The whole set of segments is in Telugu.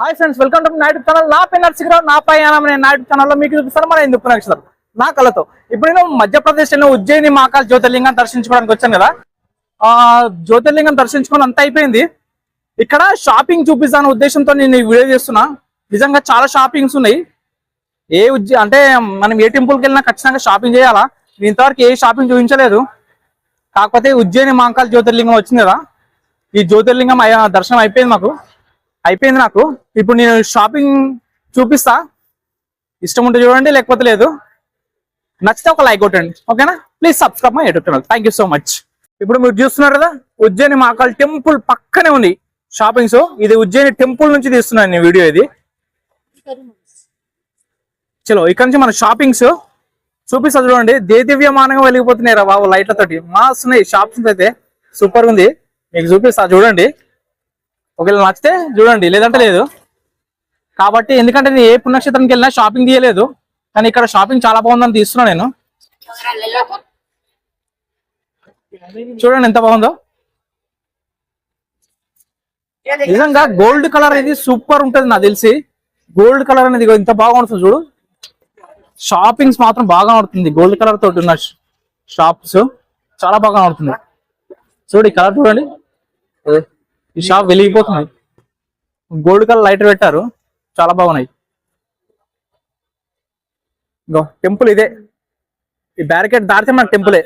Hi friends welcome to Naidu channel. నా పేరు నరసింహరావు నా ప్రయాణం నేను నాయుడు ఛానల్లో మీకు చూపిస్తాను. మన ఎందుకు నక్షత్రం నా కళతో ఇప్పుడు నేను మధ్యప్రదేశ్లో ఉజ్జయిని మహాకాల్ జ్యోతిర్లింగం దర్శించుకోవడానికి వచ్చాను కదా. ఆ జ్యోతిర్లింగం దర్శించుకొని అంత అయిపోయింది. ఇక్కడ షాపింగ్ చూపిస్తాను ఉద్దేశంతో నేను ఈ వీడియో చేస్తున్నా. నిజంగా చాలా షాపింగ్స్ ఉన్నాయి. ఏ ఉజ్జ అంటే మనం ఏ టెంపుల్కి వెళ్ళినా ఖచ్చితంగా షాపింగ్ చేయాలా? ఇంతవరకు ఏ షాపింగ్ చూపించలేదు. కాకపోతే ఉజ్జయిని మహాకాల్ జ్యోతిర్లింగం వచ్చింది కదా. ఈ జ్యోతిర్లింగం దర్శనం అయిపోయింది మాకు. అయిపోయింది నాకు. ఇప్పుడు నేను షాపింగ్ చూపిస్తా. ఇష్టం ఉంటే చూడండి లేకపోతే లేదు. నచ్చితే ఒక లైక్ కొట్టండి. ఓకేనా please subscribe my YouTube channel thank so much ఇప్పుడు మీరు చూస్తున్నారు కదా ఉజ్జయిని మహాకాల్ టెంపుల్ పక్కనే ఉంది. షాపింగ్స్ ఇది ఉజ్జయిని టెంపుల్ నుంచి తీస్తున్నాను నేను వీడియో ఇది. చలో ఇక్కడ నుంచి మన షాపింగ్స్ చూపిస్తా చూడండి. దేదివ్యమానంగా వెలిగిపోతున్నాయి రా బాబు లైట్లతోటి మాస్తున్నాయి షాప్స్ అయితే. సూపర్ ఉంది. మీకు చూపిస్తా చూడండి. ఒకవేళ నచ్చితే చూడండి లేదంటే లేదు. కాబట్టి ఎందుకంటే నేను ఏ పుణ్యక్షేత్రానికి వెళ్ళినా షాపింగ్ తీయలేదు. కానీ ఇక్కడ షాపింగ్ చాలా బాగుందని తీస్తున్నా నేను. చూడండి ఎంత బాగుందో. నిజంగా గోల్డ్ కలర్ అనేది సూపర్ ఉంటుంది నాకు తెలిసి. గోల్డ్ కలర్ అనేది ఇంత బాగా ఉంటుంది చూడు. షాపింగ్స్ మాత్రం బాగా ఉంటుంది గోల్డ్ కలర్ తోటి ఉన్న షాప్స్ చాలా బాగా ఉంటుంది చూడు ఈ కలర్ చూడండి. ఈ షాప్ వెలిగిపోతుంది గోల్డ్ కలర్ లైట్ పెట్టారు. చాలా బాగున్నాయి. ఇగో టెంపుల్ ఇదే. ఈ బ్యారికేడ్ దాటితే మన టెంపులే.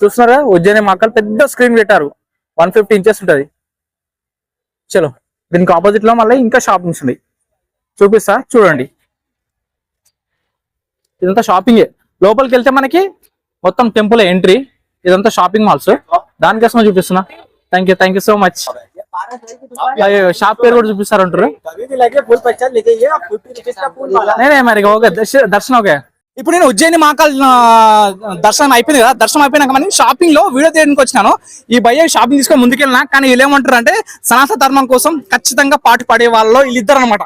చూస్తున్నారా? ఉజ్జయిని మక్కలు పెద్ద స్క్రీన్ పెట్టారు. వన్ ఫిఫ్టీ ఇంచెస్ ఉంటుంది. చలో దీనికి ఆపోజిట్లో మళ్ళీ ఇంకా షాపింగ్స్ ఉన్నాయి చూపిస్తా చూడండి. ఇదంతా షాపింగే లోపలికి వెళ్తే మనకి మొత్తం టెంపుల్ ఎంట్రీ ఇదంతా షాపింగ్ మాల్స్ దానికోసమే చూపిస్తున్నా. Thank you thank you so much అయ్యో షాప్ పేరు కూడా చూపిస్తారంటారు. నేనే మరి ఓకే దర్శనం ఓకే. ఇప్పుడు నేను ఉజ్జయిని మహాకాల్ దర్శనం అయిపోయింది కదా దర్శనం అయిపోయినాక మనం షాపింగ్లో వీడియో తీయడానికి వచ్చినాను. ఈ భయ్య షాపింగ్ తీసుకొని ముందుకెళ్ళినా కానీ వీళ్ళు ఏమంటారు అంటే సనాతన ధర్మం కోసం ఖచ్చితంగా పాటు పడే వాళ్ళలో వీళ్ళిద్దరు అనమాట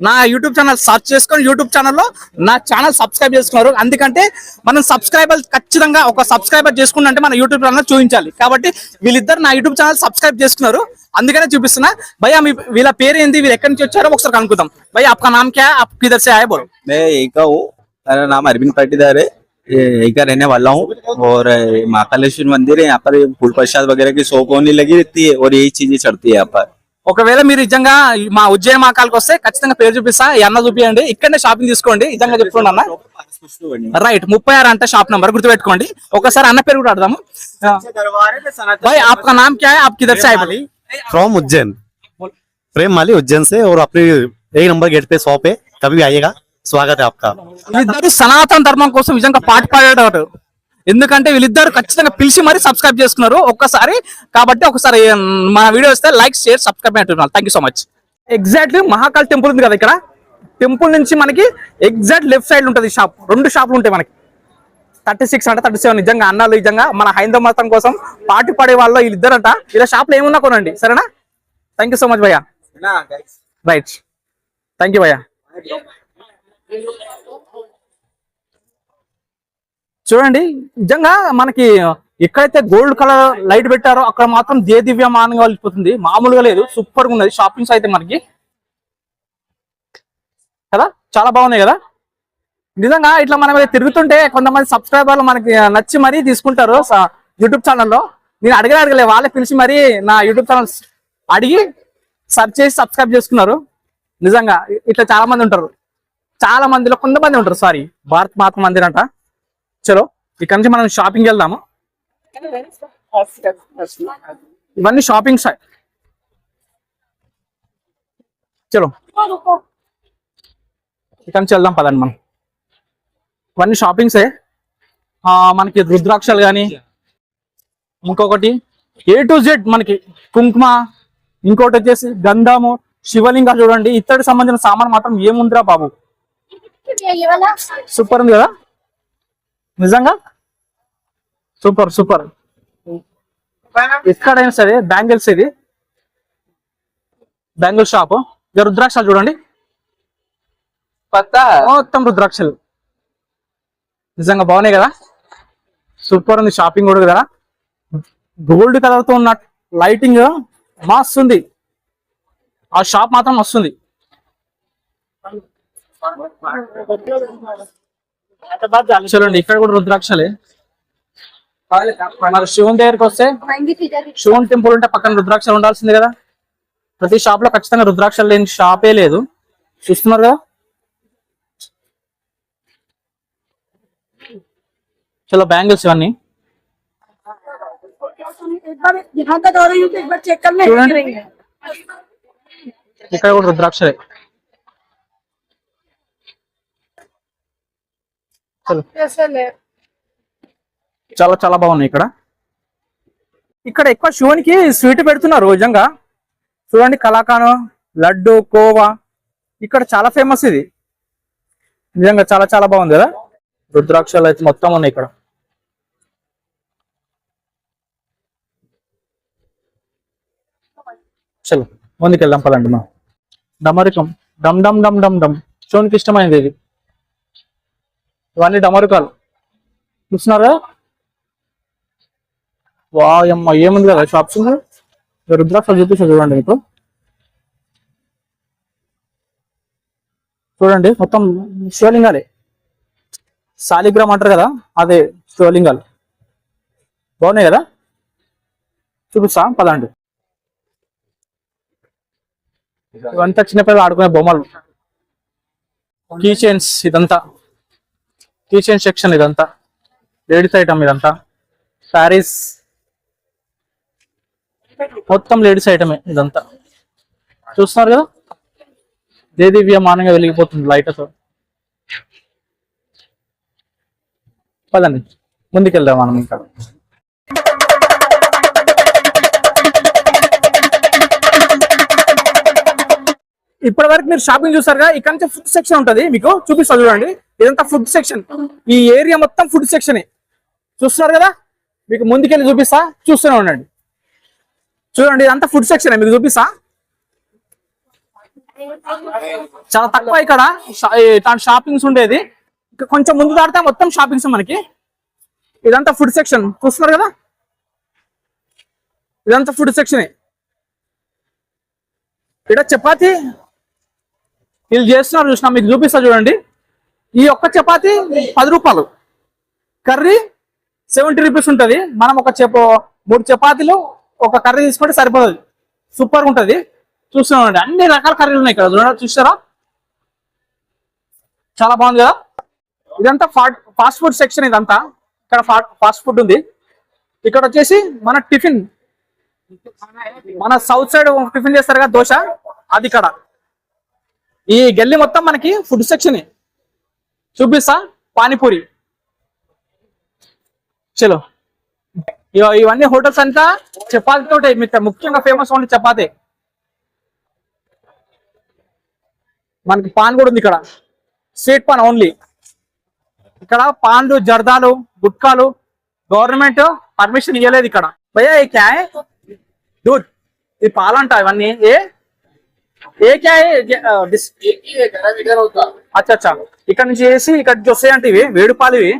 నా యూట్యూబ్ ఛానల్ సర్చ్ చేసుకొని యూట్యూబ్ ఛానల్లో నా ఛానల్ సబ్స్క్రైబ్ చేసుకున్నారు అందుకంటే మనం సబ్స్క్రైబర్ ఖచ్చితంగా ఒక సబ్స్క్రైబర్ చేసుకున్నంటే మన యూట్యూబ్ ఛానల్ చూపించాలి కాబట్టి వీళ్ళిద్దరు నా యూట్యూబ్ ఛానల్ సబ్స్క్రైబ్ చేసుకున్నారు అందుకనే చూపిస్తున్నా భయ్యా మీ వీళ్ళ పేరు ఏంది వీళ్ళు ఎక్కడి నుంచి వచ్చారో ఒకసారి కనుక్కుందాం భయ్యా आपका नाम क्या है आप किधर से आए बोलो मैं यही का हूँ मेरा नाम अरविंद पाटीदार है ये यही का रहने वाला हूँ और ये महाकालेश्वर मंदिर है यहाँ पर फूल प्रसाद वगैरह की शॉप होने लगी रहती है और यही चीजें चढ़ती है यहाँ पर ఒకవేళ మీరు నిజంగా మా ఉజ్జయిని మహాకాల్కి వస్తే ఖచ్చితంగా పేరు చూపిస్తా ఈ అన్న చూపియండి ఇక్కడనే షాపింగ్ తీసుకోండి నిజంగా చెప్తున్నా అన్న రైట్ ముప్పై ఆరు అంటే షాప్ నంబర్ గుర్తుపెట్టుకోండి ఒకసారి అన్న పేరు కూడా అడదాము दरबार है सनातन भाई आपका नाम क्या है आप किधर से आए बोलिए फ्रॉम उज्जैन प्रेम माली उज्जैन से और अपने एक नंबर गेट पे शॉप है कभी भी आइएगा स्वागत है आपका వీళ్ళిద్దరు సనాతన ధర్మం కోసం నిజంగా పాటు పాడేటవారు ఎందుకంటే వీళ్ళిద్దరు ఖచ్చితంగా పిలిచి మరీ సబ్స్క్రైబ్ చేసుకున్నారు. ఒక్కసారి కాబట్టి ఒకసారి మన వీడియో వస్తే లైక్ షేర్ సబ్స్క్రైబ్ అంటున్నారు. Thank you so much exactly Mahakal temple ఉంది కదా ఇక్కడ. టెంపుల్ నుంచి మనకి ఎగ్జాక్ట్ లెఫ్ట్ సైడ్ ఉంటుంది షాప్ రెండు షాపులు ఉంటాయి మనకి. థర్టీ సిక్స్ అంటే థర్టీ సెవెన్ నిజంగా అన్నాలు నిజంగా మన హైందవ మతం కోసం పాటు పడే వాళ్ళు వీళ్ళిద్దరంట. ఇలా షాప్లో ఏమున్నా కొనండి. సరేనా? థ్యాంక్ యూ సో మచ్ భయ్యా. రైట్ థ్యాంక్ యూ భయ్యా. చూడండి నిజంగా మనకి ఎక్కడైతే గోల్డ్ కలర్ లైట్ పెట్టారో అక్కడ మాత్రం దే దివ్యమానంగా వెళ్ళిపోతుంది. మామూలుగా లేదు సూపర్గా ఉన్నది. షాపింగ్స్ అయితే మనకి. కదా? చాలా బాగున్నాయి కదా? నిజంగా ఇట్లా మనం తిరుగుతుంటే కొంతమంది సబ్స్క్రైబర్లు మనకి నచ్చి మరీ తీసుకుంటారు యూట్యూబ్ ఛానల్లో. నేను అడిగిన అడగలే వాళ్ళే పిలిచి మరీ నా యూట్యూబ్ ఛానల్ అడిగి సెర్చ్ చేసి సబ్స్క్రైబ్ చేసుకున్నారు. నిజంగా ఇట్లా చాలా మంది ఉంటారు. చాలా మందిలో కొంతమంది ఉంటారు సారీ భారత్ మాత మందిర్ అంట చలో ఇక్కడ నుంచి మనం షాపింగ్ వెళ్దాము? ఇవన్నీ షాపింగ్ సై చలో ఇక్కడ నుంచి వెళ్దాం పదండి మనం. ఇవన్నీ షాపింగ్సే మనకి రుద్రాక్షలు కానీ ఇంకొకటి ఏ టు జెడ్ మనకి కుంకుమ ఇంకోటి వచ్చేసి గంధము శివలింగ చూడండి. ఇత్తడికి సంబంధించిన సామాన్ మాత్రం ఏముందిరా బాబు? సూపర్ ఉంది కదా? నిజంగా? Super super. అయినా సరే బ్యాంగిల్స్ ఇది బ్యాంగిల్ షాప్. ఇక రుద్రాక్షలు చూడండి. మొత్తం రుద్రాక్షలు. నిజంగా బాగున్నాయి కదా? సూపర్ ఉంది షాపింగ్ కూడా కదా? గోల్డ్ కలర్తో ఉన్న లైటింగ్ మస్తుంది ఆ షాప్ మాత్రం వస్తుంది చూడండి ఇక్కడ కూడా రుద్రాక్షలే. మరి శివుని దగ్గరికి వస్తే శివన్ టెంపుల్ ఉంటే పక్కన రుద్రాక్షలు ఉండాల్సింది కదా. ప్రతి షాప్లో ఖచ్చితంగా రుద్రాక్షలు లేని షాపే లేదు. చూస్తున్నారు కదా? చలో బ్యాంగిల్స్ ఇవన్నీ. చూడండి. ఇక్కడ కూడా రుద్రాక్షలే. చలో చాలా బాగున్నాయి ఇక్కడ. ఇక్కడ ఎక్కువ శివునికి స్వీట్ పెడుతున్నారు నిజంగా. చూడండి కలాకాను లడ్డు కోవా. ఇక్కడ చాలా ఫేమస్ ఇది. నిజంగా చాలా చాలా బాగుంది కదా. రుద్రాక్షలు అయితే మొత్తం ఉన్నాయి ఇక్కడ. చలో ముందుకెళ్దాం పదండి మా డమరికం. డమ్ డమ్ డమ్ డమ్ డమ్ శివునికి ఇష్టమైనది ఇది. ఇవన్నీ డమరుకాలు. చూస్తున్నారా? వాయమ్మ ఏముంది కదా షాప్స్ రుద్రాక్ష చూపిస్తా చూడండి మీకు. చూడండి మొత్తం శివలింగాలే. శాలిగ్రామ్ అంటారు కదా అదే శివలింగాలు. బాగున్నాయి కదా? చూపిస్తా పదండి. ఇవంతా చిన్నపిల్లలు ఆడుకునే బొమ్మలు. కీ చైన్స్ ఇదంతా. కీ సెక్షన్ ఇదంతా. లేడీస్ ఐటమ్ ఇదంతా. శారీస్ మొత్తం లేడీస్ ఐటమే ఇదంతా. చూస్తున్నారు కదా? దేదివ్య మానంగా వెలిగిపోతుంది లైట్తో పదండి. ముందుకెళ్దాం మనం ఇంకా. ఇప్పటి వరకు మీరు షాపింగ్ చూసారుగా ఇక్కడ నుంచి ఫుడ్ సెక్షన్ ఉంటుంది మీకు చూపిస్తా చూడండి. ఇదంతా ఫుడ్ సెక్షన్ ఈ ఏరియా మొత్తం ఫుడ్ సెక్షన్ చూస్తున్నారు కదా? మీకు ముందుకెళ్ళి చూపిస్తా చూస్తూనే ఉండండి. చూడండి ఇదంతా ఫుడ్ సెక్షన్ మీకు చూపిస్తా. చాలా తక్కువ ఇక్కడ షాపింగ్స్ ఉండేది. కొంచెం ముందు దాటితే మొత్తం షాపింగ్స్ మనకి. ఇదంతా ఫుడ్ సెక్షన్ చూస్తున్నారు కదా? ఇదంతా ఫుడ్ సెక్షన్ ఇక్కడ చపాతి వీళ్ళు చేస్తున్నారు చూసిన మీకు చూపిస్తా చూడండి. ఈ ఒక్క చపాతి పది రూపాయలు. కర్రీ సెవెంటీ రూపీస్ ఉంటుంది. మనం ఒక చెప మూడు చపాతీలు ఒక కర్రీ తీసుకుంటే సరిపోతుంది. సూపర్ ఉంటుంది. చూస్తున్నామండి అన్ని రకాల కర్రీలు ఉన్నాయి ఇక్కడ. చూడండి చూసారా చాలా బాగుంది కదా? ఇదంతా ఫాస్ట్ ఫుడ్ సెక్షన్ ఇదంతా. ఇక్కడ ఫాస్ట్ ఫుడ్ ఉంది. ఇక్కడ వచ్చేసి మన టిఫిన్. మన సౌత్ సైడ్ టిఫిన్ చేస్తారు కదా దోశ. అది ఇక్కడ. ఈ గల్లీ మొత్తం మనకి ఫుడ్ సెక్షన్ చూపిస్తా పానీపూరి. చలో. ఇవన్నీ హోటల్స్ అంతా చపాతీతో మీకు ముఖ్యంగా ఫేమస్ ఉంది చపాతీ. మనకి పాన్ కూడా ఉంది ఇక్కడ. Sweet paan only. ఇక్కడ పాన్లు జర్దాలు గుట్కాలు గవర్నమెంట్ పర్మిషన్ ఇవ్వలేదు ఇక్కడ. భయ్యా క్యా దూద్. ఈ పాలంట ఇవన్నీ. ఏ? ఏ క్యా అచ్చా అచ్చా ఇక్కడ నుంచి వేసి ఇక్కడ నుంచి వస్తాయంటే ఇవి వేడి పాలు ఇవి.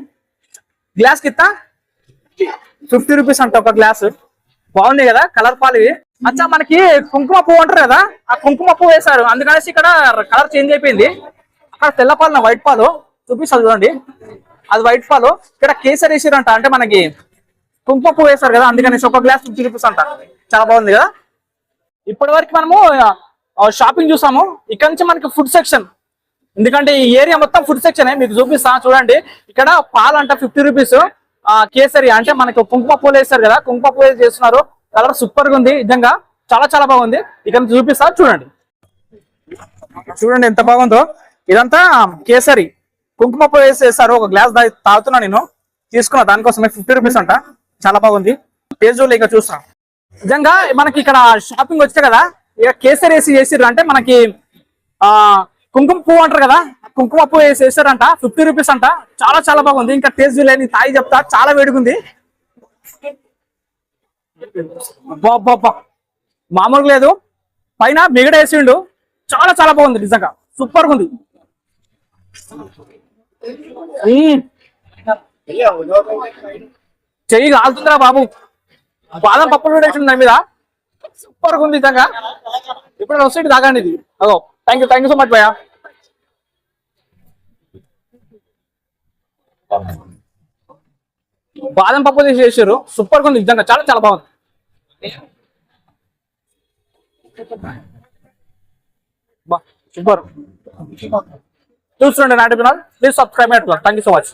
గ్లాస్ కిత్తా ఫిఫ్టీ రూపీస్ అంట ఒక గ్లాస్ బాగుంది కదా కలర్ పాలు ఇవి. అచ్చా మనకి కుంకుమ పువ్వు అంటారు కదా ఆ కుంకుమ పువ్వు వేశారు. అందుకనేసి ఇక్కడ కలర్ చేంజ్ అయిపోయింది. అక్కడ తెల్ల పాలు వైట్ పాలు. చూపిస్తా చూడండి. అది వైట్ పాలు. ఇక్కడ కేసరి వేసారంట అంటే మనకి కుంకుమ పువ్వు వేశారు కదా అందుకనేసి ఒక గ్లాస్ ఫిఫ్టీ రూపీస్ అంట. చాలా బాగుంది కదా. ఇప్పటి వరకు మనము షాపింగ్ చూసాము. ఇక్కడ నుంచి మనకి ఫుడ్ సెక్షన్ ఎందుకంటే ఈ ఏరియా మొత్తం ఫుడ్ సెక్షన్ మీకు చూపిస్తా చూడండి. ఇక్కడ పాలు అంట ఫిఫ్టీ రూపీస్ కేసరి అంటే మనకి కుంకుమ పూలు వేస్తారు కదా కుంకుమ పూలు చేస్తున్నారు. కలర్ సూపర్గా ఉంది నిజంగా. చాలా చాలా బాగుంది. ఇక్కడ నుంచి చూపిస్తా చూడండి. చూడండి ఎంత బాగుందో. ఇదంతా కేసరి. కుంకుమ పూలు వేసి వేస్తారు ఒక గ్లాస్ తాగుతున్నా నేను. తీసుకున్నా దానికోసమే ఫిఫ్టీ రూపీస్ అంట. చాలా బాగుంది. టేస్ట్ చూడలే ఇక చూస్తా. నిజంగా మనకి ఇక్కడ షాపింగ్ వచ్చే కదా. ఇక కేసరి వేసి చేసిర్రు అంటే మనకి ఆ కుంకుమ పువ్వు అంటారు కదా కుంకుమ పువ్వు వేసి వేసారంట ఫిఫ్టీ రూపీస్ అంట. చాలా చాలా బాగుంది. ఇంకా టేస్ట్ లేని తాయి చెప్తా. చాలా వేడిగుంది అబ్బా, మామూలుగా లేదు. పైన మిగడ వేసిండు. చాలా చాలా బాగుంది నిజంగా. సూపర్ ఉంది. చెయ్యి కాలుతుందిరా బాబు. బాదం పప్పులు ఉంది దాని మీద. సూపర్ ఉంది నిజంగా ఇప్పుడు వస్తే తాగండి ఇది. అదో thank you thank you so much భయ్యా. బాదం పప్పు తీసి చేశారు. సూపర్ ఉంది నిజంగా చాలా చాలా బాగుంది. సూపర్. చూస్తుండే నాటి please subscribe thank you so much